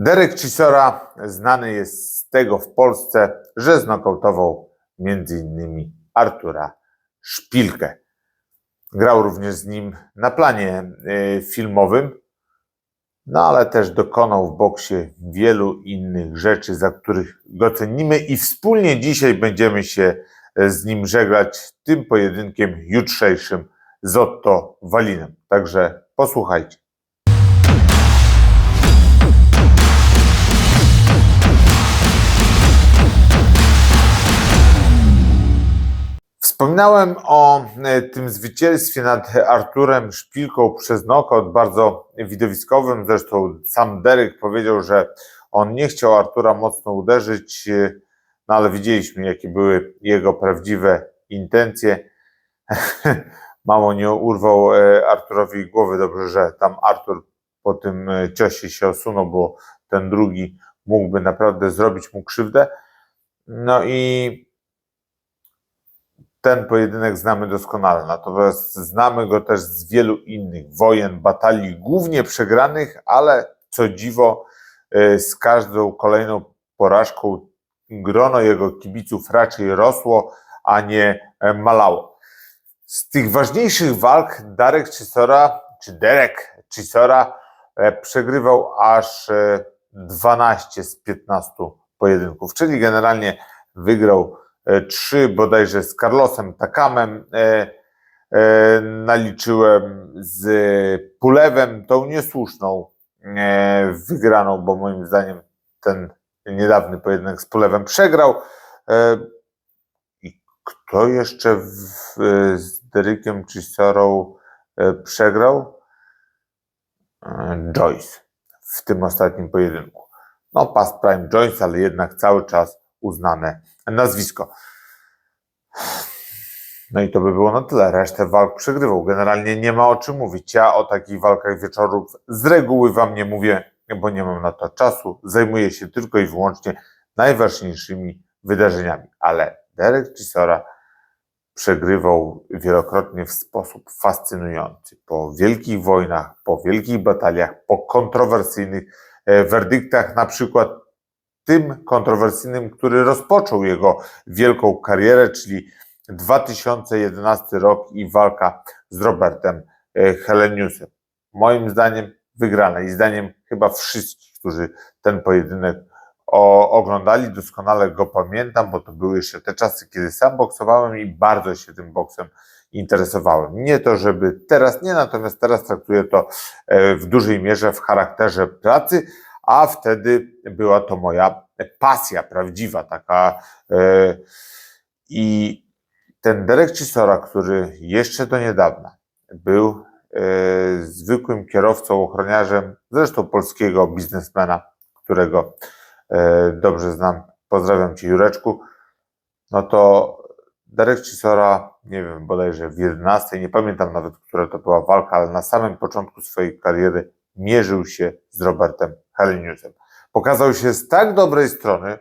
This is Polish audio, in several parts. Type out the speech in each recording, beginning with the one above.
Derek Chisora znany jest z tego w Polsce, że znokautował m.in. Artura Szpilkę. Grał również z nim na planie y, filmowym, no ale też dokonał w boksie wielu innych rzeczy, za których go cenimy i wspólnie dzisiaj będziemy się e, z nim żegnać tym pojedynkiem jutrzejszym z Otto Walinem. Także posłuchajcie. Wspominałem o e, tym zwycięstwie nad Arturem Szpilką przez knockout, bardzo widowiskowym. Zresztą sam Derek powiedział, że on nie chciał Artura mocno uderzyć, e, no ale widzieliśmy, jakie były jego prawdziwe intencje. Mało nie urwał e, Arturowi głowy. Dobrze, że tam Artur po tym ciosie się osunął, bo ten drugi mógłby naprawdę zrobić mu krzywdę. No i ten pojedynek znamy doskonale, natomiast znamy go też z wielu innych wojen, batalii, głównie przegranych, ale co dziwo, y, z każdą kolejną porażką grono jego kibiców raczej rosło, a nie e, malało. Z tych ważniejszych walk Darek Chisora, czy Derek Chisora e, przegrywał aż 12 e, z 15 pojedynków, czyli generalnie wygrał trzy bodajże z Carlosem Takamem e, e, naliczyłem z Pulewem, tą niesłuszną wygraną, bo moim zdaniem ten niedawny pojedynek z Pulewem przegrał. I kto jeszcze w, z Derykiem czy Sorą przegrał? Joyce w tym ostatnim pojedynku. No, past prime Joyce, ale jednak cały czas uznane nazwisko. No i to by było na tyle. Resztę walk przegrywał. Generalnie nie ma o czym mówić. Ja o takich walkach wieczorów z reguły wam nie mówię, bo nie mam na to czasu. Zajmuję się tylko i wyłącznie najważniejszymi wydarzeniami. Ale Derek Chisora przegrywał wielokrotnie w sposób fascynujący. Po wielkich wojnach, po wielkich bataliach, po kontrowersyjnych e, werdyktach, na przykład tym kontrowersyjnym, który rozpoczął jego wielką karierę, czyli 2011 rok i walka z Robertem e, Heleniusem. Moim zdaniem wygrana i zdaniem chyba wszystkich, którzy ten pojedynek oglądali, doskonale go pamiętam, bo to były jeszcze te czasy, kiedy sam boksowałem i bardzo się tym boksem interesowałem. Nie to, żeby teraz nie, natomiast teraz traktuję to e, w dużej mierze w charakterze pracy, a wtedy była to moja pasja prawdziwa, taka. E, I ten Derek Chisora, który jeszcze do niedawna był e, zwykłym kierowcą, ochroniarzem, zresztą polskiego biznesmena, którego e, dobrze znam, pozdrawiam Cię Jureczku, no to Derek Chisora, nie wiem, bodajże w 11, nie pamiętam nawet, która to była walka, ale na samym początku swojej kariery mierzył się z Robertem Heleniusem. Pokazał się z tak dobrej strony,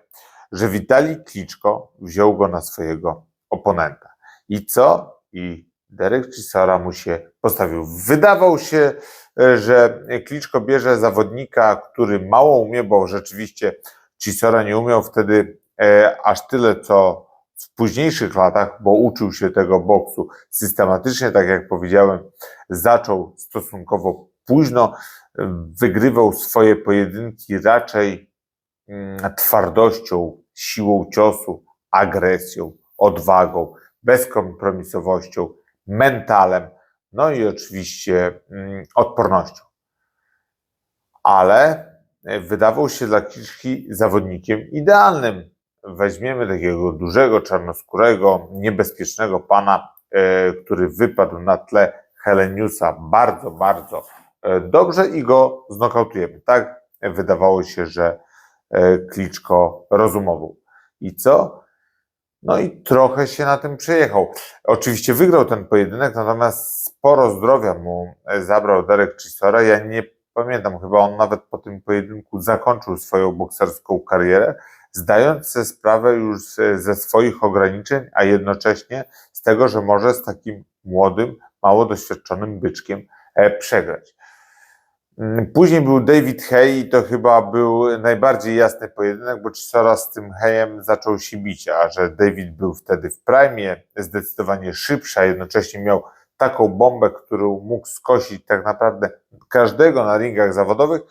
że Witali Kliczko wziął go na swojego oponenta. I co? I Derek Chisora mu się postawił. Wydawał się, e, że Kliczko bierze zawodnika, który mało umie, bo rzeczywiście Chisora nie umiał wtedy e, aż tyle, co w późniejszych latach, bo uczył się tego boksu systematycznie, tak jak powiedziałem, zaczął stosunkowo późno, wygrywał swoje pojedynki raczej mm, twardością, siłą ciosu, agresją, odwagą, bezkompromisowością, mentalem, no i oczywiście mm, odpornością. Ale wydawał się dla Kiszki zawodnikiem idealnym. Weźmiemy takiego dużego, czarnoskórego, niebezpiecznego pana, e, który wypadł na tle Heleniusa bardzo, bardzo E, dobrze i go znokautujemy. Tak wydawało się, że e, Kliczko rozumował. I co? No i trochę się na tym przejechał. Oczywiście wygrał ten pojedynek, natomiast sporo zdrowia mu e, zabrał Derek Chisora. Ja nie pamiętam, chyba on nawet po tym pojedynku zakończył swoją bokserską karierę, zdając sobie sprawę już ze swoich ograniczeń, a jednocześnie z tego, że może z takim młodym, mało doświadczonym byczkiem przegrać. Mm, Później był David Hay i to chyba był najbardziej jasny pojedynek, bo Chisora z tym Hayem zaczął się bić, a że David był wtedy w prime, zdecydowanie szybszy, a jednocześnie miał taką bombę, którą mógł skosić tak naprawdę każdego na ringach zawodowych,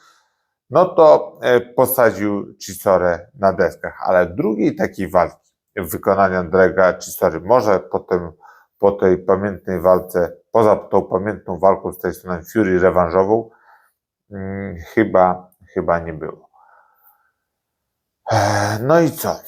no to e, posadził Chisorę na deskach. Ale drugiej takiej walki w wykonaniu Andrega Chisory, może potem po tej pamiętnej walce, poza tą pamiętną walką z Tysonem Fury rewanżową, chyba, chyba nie było. Eee, No i co?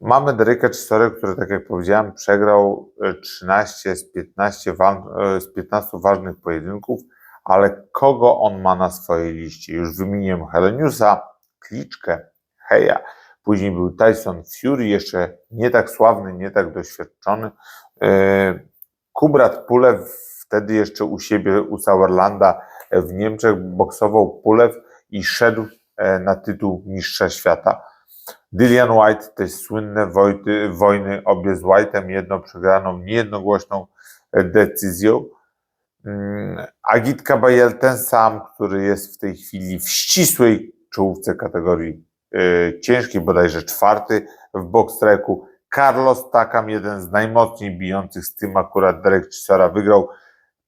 Mamy Deryka Chisorę, który, tak jak powiedziałem, przegrał e, 13 z 15, wal- e, z 15 ważnych pojedynków, ale kogo on ma na swojej liście? Już wymieniłem Heleniusa, Kliczkę, Heja, później był Tyson Fury, jeszcze nie tak sławny, nie tak doświadczony. E, Kubrat Pulew, wtedy jeszcze u siebie, u Sauerlanda e, w Niemczech, boksował Pulew i szedł e, na tytuł mistrza świata. Dillian White, te słynne wojty, wojny, obie z White'em, jedną przegraną, niejednogłośną e, decyzją. Mm, Agit Kabayel, ten sam, który jest w tej chwili w ścisłej czołówce kategorii e, ciężkiej, bodajże czwarty w boxtreku. Carlos Takam, jeden z najmocniej bijących, z tym akurat Derek Chisora wygrał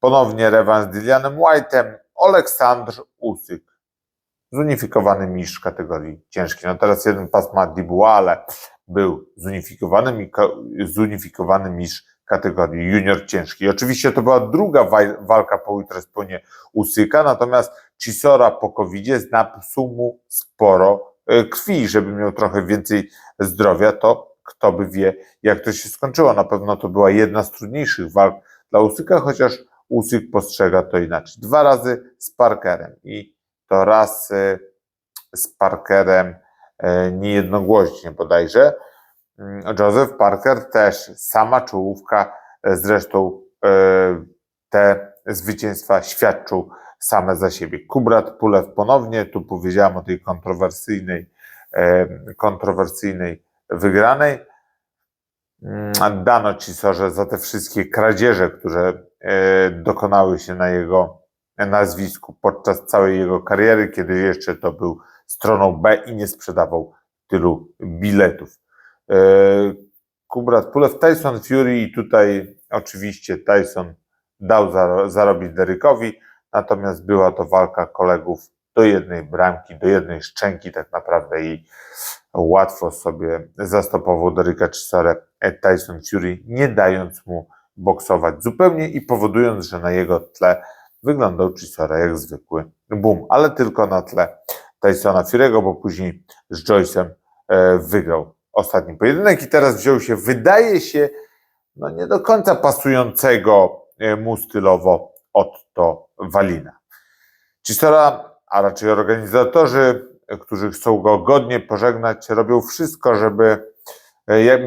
ponownie rewanż z Dillianem White'em. Aleksandr Usyk, zunifikowany mistrz kategorii ciężkiej. No teraz jeden pas ma Dubois, ale był zunifikowany, zunifikowany mistrz kategorii junior ciężkiej. Oczywiście to była druga walka po ultrasponie Usyka, natomiast Chisora po covid znapsuł mu sporo e, krwi, żeby miał trochę więcej zdrowia, to kto by wie, jak to się skończyło. Na pewno to była jedna z trudniejszych walk dla Usyka, chociaż Usyk postrzega to inaczej. Dwa razy z Parkerem i to raz e, z Parkerem e, niejednogłośnie bodajże. Mm, Joseph Parker też, sama czołówka, e, zresztą te zwycięstwa świadczą same za siebie. Kubrat Pulew ponownie, tu powiedziałem o tej kontrowersyjnej, kontrowersyjnej wygranej. Mm, Dano Cisorze za te wszystkie kradzieże, które dokonały się na jego nazwisku podczas całej jego kariery, kiedy jeszcze to był stroną B i nie sprzedawał tylu biletów. E, Kubrat Pulew, Tyson Fury i tutaj oczywiście Tyson dał zaro- zarobić Derykowi, natomiast była to walka kolegów do jednej bramki, do jednej szczęki tak naprawdę i łatwo sobie zastopował Deryka Chisorę e, Tyson Fury, nie dając mu boksować zupełnie i powodując, że na jego tle wyglądał Chisora jak zwykły boom, ale tylko na tle Tysona Fury'ego, bo później z Joyce'em e, wygrał ostatni pojedynek i teraz wziął się, wydaje się, no nie do końca pasującego e, mu stylowo Otto Walina. Chisora, a raczej organizatorzy, którzy chcą go godnie pożegnać, robią wszystko, żeby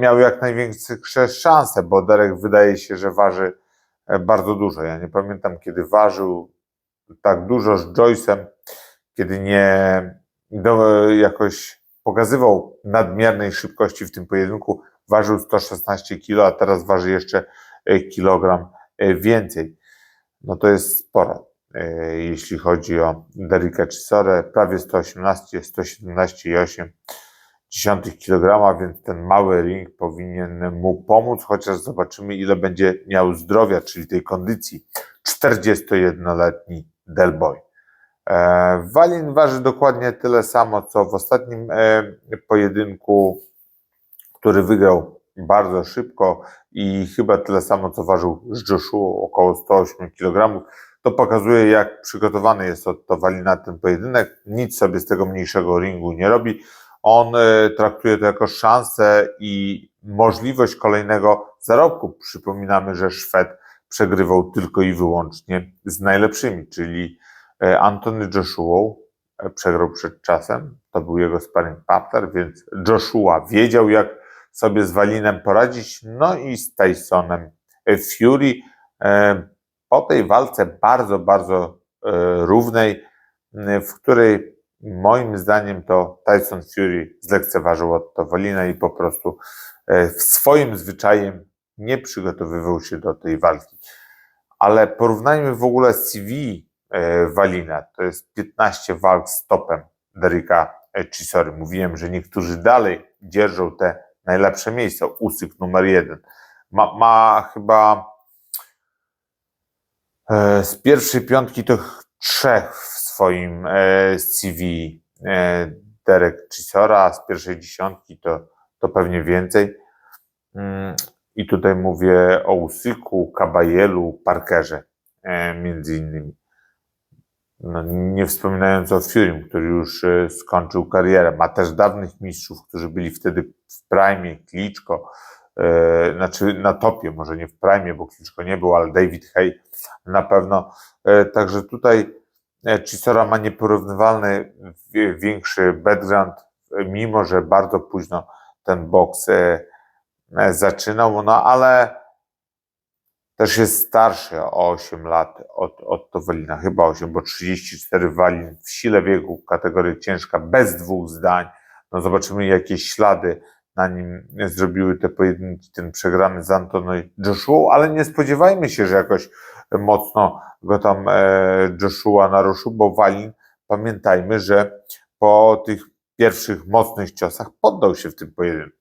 miał jak największe szanse, bo Derek wydaje się, że waży e, bardzo dużo. Ja nie pamiętam, kiedy ważył tak dużo z Joyce'em, kiedy nie do, jakoś pokazywał nadmiernej szybkości w tym pojedynku. Ważył 116 kg, a teraz waży jeszcze e, kilogram e, więcej. No to jest sporo, e, jeśli chodzi o Derricka Chisorę. Prawie 118, 117,8 kg, więc ten mały ring powinien mu pomóc, chociaż zobaczymy, ile będzie miał zdrowia, czyli tej kondycji 41-letni Delboy. E, Walin waży dokładnie tyle samo, co w ostatnim e, pojedynku, który wygrał bardzo szybko i chyba tyle samo, co ważył z Joshua, około 108 kg. To pokazuje, jak przygotowany jest Otto Walin na ten pojedynek. Nic sobie z tego mniejszego ringu nie robi. On e, traktuje to jako szansę i możliwość kolejnego zarobku. Przypominamy, że Szwed przegrywał tylko i wyłącznie z najlepszymi, czyli e, Antony Joshua e, przegrał przed czasem, to był jego sparring partner, więc Joshua wiedział, jak sobie z Walinem poradzić, no i z Tysonem e, Fury. E, Po tej walce bardzo, bardzo równej, w której moim zdaniem to Tyson Fury zlekceważył Otto Walina i po prostu e, swoim zwyczajem nie przygotowywał się do tej walki. Ale porównajmy w ogóle CV e, Walina. To jest 15 walk z topem Derricka e, Chisory. Mówiłem, że niektórzy dalej dzierżą te najlepsze miejsca. Usyk numer jeden. Ma, ma chyba z pierwszej piątki to ch- trzech swoim e, CV e, Derek Chisora, z pierwszej dziesiątki to, to pewnie więcej. Mm, I tutaj mówię o Usyku, Kabajelu, Parkerze e, między innymi. No, nie wspominając o Fury, który już skończył karierę. Ma też dawnych mistrzów, którzy byli wtedy w prime, Kliczko, znaczy na topie, może nie w prime, bo Kliczko nie był, ale David Hay na pewno. Także tutaj Chisora ma nieporównywalny większy background, e, mimo że bardzo późno ten boks e, e, zaczynał, no ale też jest starszy o 8 lat od, od Towalina, chyba 8, bo 34 Walin w sile wieku, kategorii ciężka, bez dwóch zdań. No zobaczymy, jakie ślady na nim zrobiły te pojedynki, ten przegrany z Antony Joshua, ale nie spodziewajmy się, że jakoś mocno go tam e, Joshua naruszył, bo Walin, pamiętajmy, że po tych pierwszych mocnych ciosach poddał się w tym pojedynku,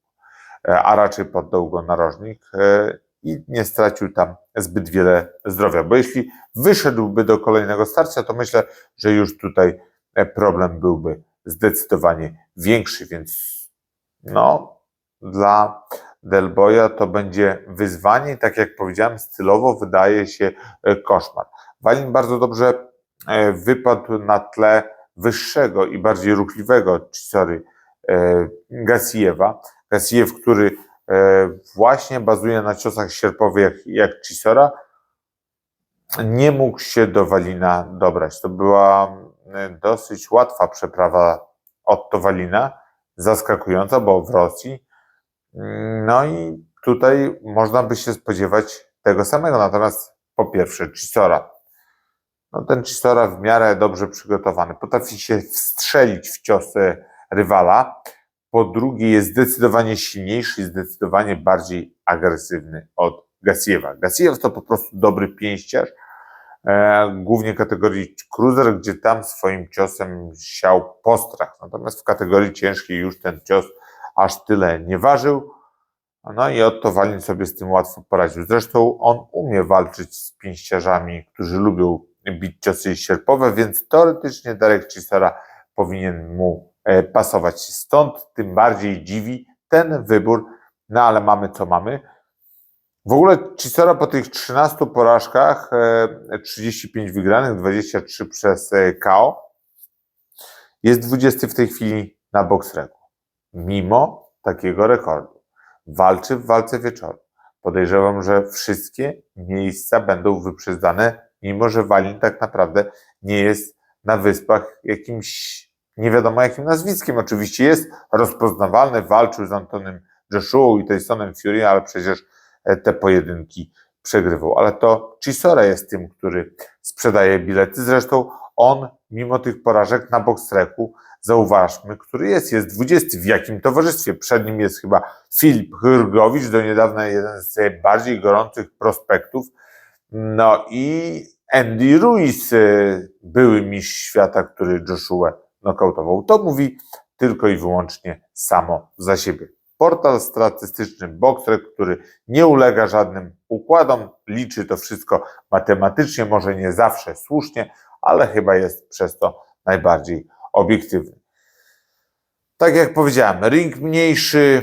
e, a raczej poddał go narożnik e, i nie stracił tam zbyt wiele zdrowia, bo jeśli wyszedłby do kolejnego starcia, to myślę, że już tutaj problem byłby zdecydowanie większy, więc no, dla Delboya to będzie wyzwanie tak jak powiedziałem, stylowo wydaje się e, koszmar. Walin bardzo dobrze e, wypadł na tle wyższego i bardziej ruchliwego Chisory e, Gasijewa. Gasijew, który właśnie bazuje na ciosach sierpowych jak, jak Chisora, nie mógł się do Walina dobrać. To była dosyć łatwa przeprawa od Walina, zaskakująca, bo w Rosji. No i tutaj można by się spodziewać tego samego. Natomiast po pierwsze, Chisora. No ten Chisora w miarę dobrze przygotowany. Potrafi się wstrzelić w ciosy rywala. Po drugie, jest zdecydowanie silniejszy i zdecydowanie bardziej agresywny od Gasiewa. Gasiew to po prostu dobry pięściarz, e, głównie kategorii cruiser, gdzie tam swoim ciosem siał postrach. Natomiast w kategorii ciężkiej już ten cios aż tyle nie ważył. No i Otto Walin sobie z tym łatwo poradził. Zresztą on umie walczyć z pięściarzami, którzy lubią bić ciosy sierpowe, więc teoretycznie Darek Chisora powinien mu e, pasować. Stąd tym bardziej dziwi ten wybór, no ale mamy co mamy. W ogóle Chisora po tych 13 porażkach, e, 35 wygranych, 23 przez e, KO, jest 20 w tej chwili na boxreku. Mimo takiego rekordu. Walczy w walce wieczoru. Podejrzewam, że wszystkie miejsca będą wyprzedzane, mimo że Walin tak naprawdę nie jest na wyspach jakimś nie wiadomo jakim nazwiskiem. Oczywiście jest rozpoznawalny, walczył z Antonym Joshua i Tysonem Fury, ale przecież e, te pojedynki przegrywał. Ale to Chisora jest tym, który sprzedaje bilety. Zresztą on, mimo tych porażek na boxreku, zauważmy, który jest, jest 20. W jakim towarzystwie? Przed nim jest chyba Filip Hyrgowicz, do niedawna jeden z bardziej gorących prospektów. No i Andy Ruiz, y, były mistrz świata, który Joshua nokautował. To mówi tylko i wyłącznie samo za siebie. Portal statystyczny Boxrec, który nie ulega żadnym układom, liczy to wszystko matematycznie, może nie zawsze słusznie, ale chyba jest przez to najbardziej obiektywny. Tak jak powiedziałem, ring mniejszy,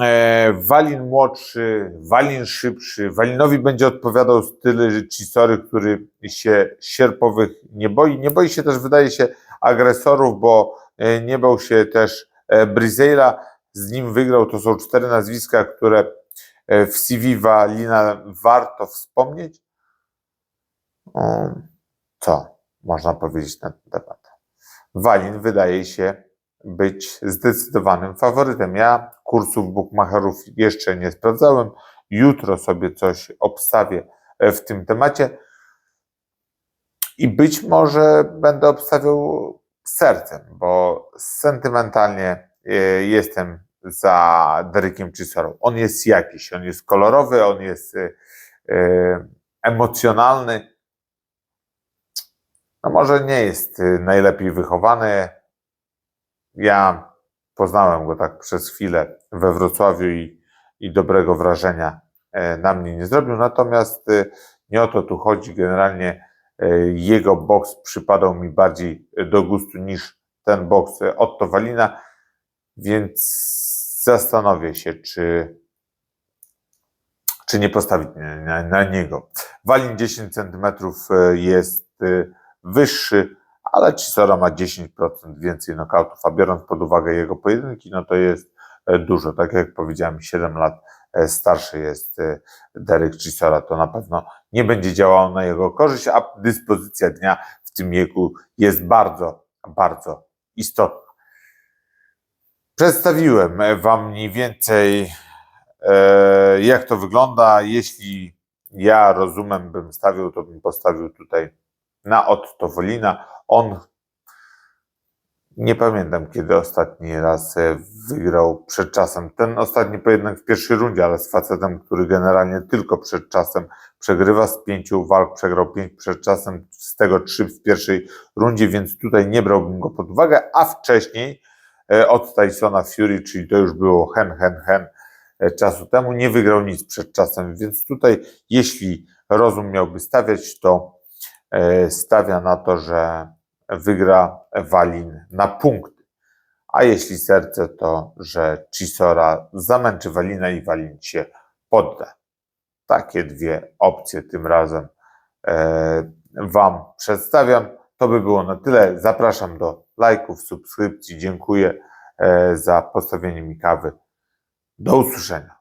e, Walin młodszy, Walin szybszy. Walinowi będzie odpowiadał styl Chisory, który się sierpowych nie boi. Nie boi się też, wydaje się, agresorów, bo e, nie bał się też e, Brizeila. Z nim wygrał. To są cztery nazwiska, które e, w CV Walina warto wspomnieć. Co można powiedzieć na ten temat? Walin wydaje się być zdecydowanym faworytem. Ja kursów bookmacherów jeszcze nie sprawdzałem. Jutro sobie coś obstawię e, w tym temacie i być może będę obstawiał sercem, bo sentymentalnie jestem za Derekiem Chisorą. On jest jakiś, on jest kolorowy, on jest e, e, emocjonalny. no może nie jest najlepiej wychowany. Ja poznałem go tak przez chwilę we Wrocławiu i, i dobrego wrażenia e, na mnie nie zrobił. Natomiast nie o to tu chodzi. Generalnie e, jego boks przypadał mi bardziej do gustu niż ten boks Otto Walina, więc zastanowię się, czy, czy nie postawić na, na, niego. Walin 10 cm jest y, wyższy, ale Chisora ma 10% więcej nokautów, a biorąc pod uwagę jego pojedynki, no to jest e, dużo. Tak jak powiedziałem, 7 lat e, starszy jest e, Derek Chisora, to na pewno nie będzie działało na jego korzyść, a dyspozycja dnia w tym wieku jest bardzo, bardzo istotna. Przedstawiłem Wam mniej więcej, e, jak to wygląda. Jeśli ja rozumem bym stawił, to bym postawił tutaj na Otto Wolina. On nie pamiętam, kiedy ostatni raz e, wygrał przed czasem. Ten ostatni pojedynek w pierwszej rundzie, ale z facetem, który generalnie tylko przed czasem przegrywa z pięciu walk, przegrał pięć przed czasem, z tego trzy w pierwszej rundzie, więc tutaj nie brałbym go pod uwagę, a wcześniej e, od Tysona Fury, czyli to już było hen, hen, hen e, czasu temu, nie wygrał nic przed czasem, więc tutaj jeśli rozum miałby stawiać, to e, stawia na to, że wygra Walin na punkty. A jeśli serce, to że Chisora zamęczy Walina i Walin się podda. Takie dwie opcje tym razem e, Wam przedstawiam. To by było na tyle. Zapraszam do lajków, subskrypcji. Dziękuję e, za postawienie mi kawy. Do usłyszenia.